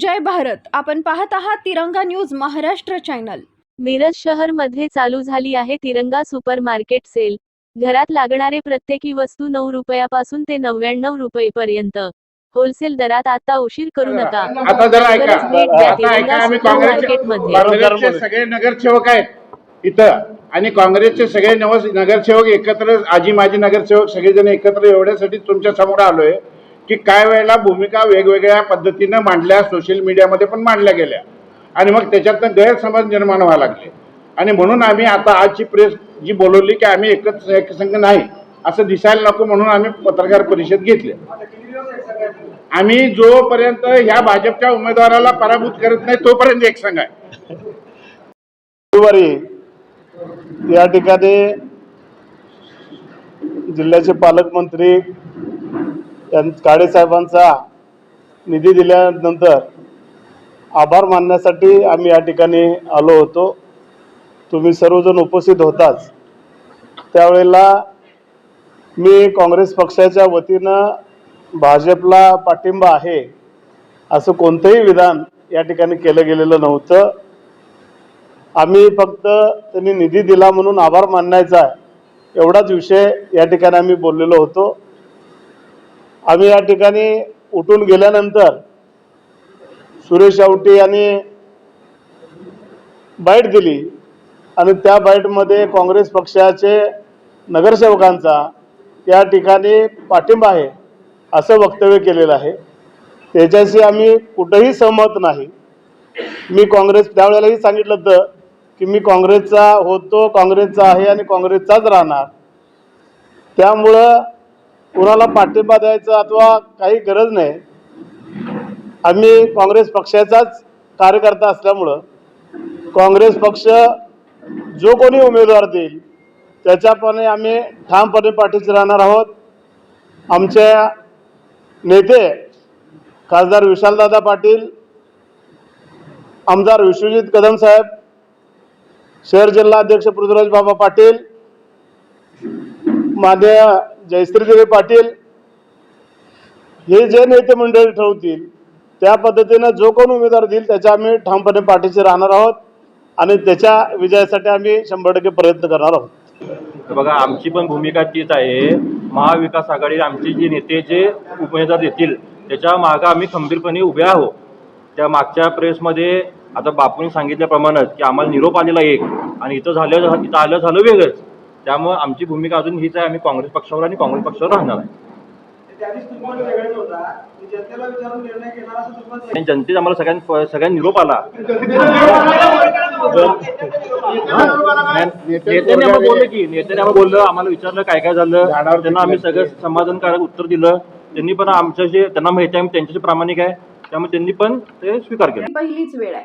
जय भारत. आपण पाहत आहात तिरंगा न्यूज महाराष्ट्र चॅनल. मिरज शहरमध्ये चालू झाली आहे तिरंगा सुपर मार्केट सेल. घरात लागणारे प्रत्येकी वस्तू नऊ रुपयापासून ते नव्याण्णव रुपये पर्यंत होलसेल दरात आता उशीर करू नका. आता जरा ऐका. लवकरच भेट द्या आता तिरंगा ऐका. आम्ही सुपर काँग्रेसचे मार्केटमध्ये काँग्रेसचे सगळे नगरसेवक आहेत इथं. आणि काँग्रेसचे सगळे नव नगरसेवक एकत्र आजी माजी नगरसेवक सगळेजण एकत्र एवढ्यासाठी तुमच्यासमोर आलोय. की काय वेळेला भूमिका वेगवेगळ्या पद्धतीनं मांडल्या सोशल मीडियामध्ये पण मांडल्या गेल्या. आणि मग त्याच्यातनं गैरसमज निर्माण व्हायला लागले. आणि म्हणून आम्ही आता आजची प्रेस जी बोलवली की आम्ही एकच एकसंघ नाही असं दिसायला नको म्हणून आम्ही पत्रकार परिषद घेतली. आम्ही जोपर्यंत ह्या भाजपच्या उमेदवाराला पराभूत करत नाही तोपर्यंत एक संघ आहे. गुरुवारी या ठिकाणी जिल्ह्याचे पालकमंत्री यां- काळे साहेबांचा निधी दिल्यानंतर आभार मानण्यासाठी आम्ही या ठिकाणी आलो होतो. तुम्ही सर्वजण उपस्थित होताच. त्यावेळेला मी काँग्रेस पक्षाच्या वतीनं भाजपला पाठिंबा आहे असं कोणतंही विधान या ठिकाणी केलं गेलेलं नव्हतं. आम्ही फक्त त्यांनी निधी दिला म्हणून आभार मानायचा एवढाच विषय या ठिकाणी आम्ही बोललेलो होतो. आम्ही या ठिकाणी उठून गेल्यानंतर सुरेश आवटे यांनी बाईट दिली आणि त्या बाईटमध्ये काँग्रेस पक्षाचे नगरसेवकांचा या ठिकाणी पाठिंबा आहे असं वक्तव्य केलेलं आहे. त्याच्याशी आम्ही कुठंही सहमत नाही. मी काँग्रेस त्यावेळेलाही सांगितलं होतं की मी काँग्रेसचा होतो काँग्रेसचा आहे आणि काँग्रेसचाच राहणार. त्यामुळं कुणाला पाठिंबा द्यायचा अथवा काही गरज नाही. आम्ही काँग्रेस पक्षाचाच कार्यकर्ता असल्यामुळं काँग्रेस पक्ष जो कोणी उमेदवार देईल त्याच्यापणे आम्ही ठामपणे पाठीशी राहणार आहोत. आमच्या नेते खासदार विशालदादा पाटील आमदार विश्वजित कदम साहेब शहर जिल्हा अध्यक्ष पृथ्वीराज बाबा पाटील मान्य जयश्रीदेवी पाटील हे जे नेते मंडळी ठरवतील त्या पद्धतीनं जो कोण उमेदवार देईल त्याच्या आम्ही ठामपणे पाठीशी राहणार आहोत आणि त्याच्या विजयासाठी आम्ही शंभर टक्के प्रयत्न करणार आहोत. तर बघा आमची पण भूमिका तीच आहे. महाविकास आघाडी आमचे जे नेते जे उमेदवार देतील त्याच्या मागं आम्ही खंबीरपणे उभे आहोत. त्या मागच्या प्रेसमध्ये आता बापूंनी सांगितल्याप्रमाणेच की आम्हाला निरोप आलेला एक आणि इथं झालं इथं आलं झालं वेगळंच. त्यामुळे आमची भूमिका अजून हीच आहे. आम्ही काँग्रेस पक्षावर आणि काँग्रेस पक्षावर राहणार आहे. त्यावेळेस तुम्हाला वेगळाच होता. की जनतेला विचारून निर्णय घेणार असं तुम्हाला आणि जनतेत आम्हाला सगळ्यां सगळ्यांना निरोप आला. नेत्याने आम्हाला बोललं की नेत्याने आम्हाला बोललं आम्हाला विचारलं काय काय झालं. त्यांना आम्ही सगळं समाधानकारक उत्तर दिलं. त्यांनी पण आमच्याशी त्यांना माहिती आहे त्यांच्याशी प्रामाणिक आहे. त्यामुळे त्यांनी पण ते स्वीकार केलं. पहिलीच वेळ आहे.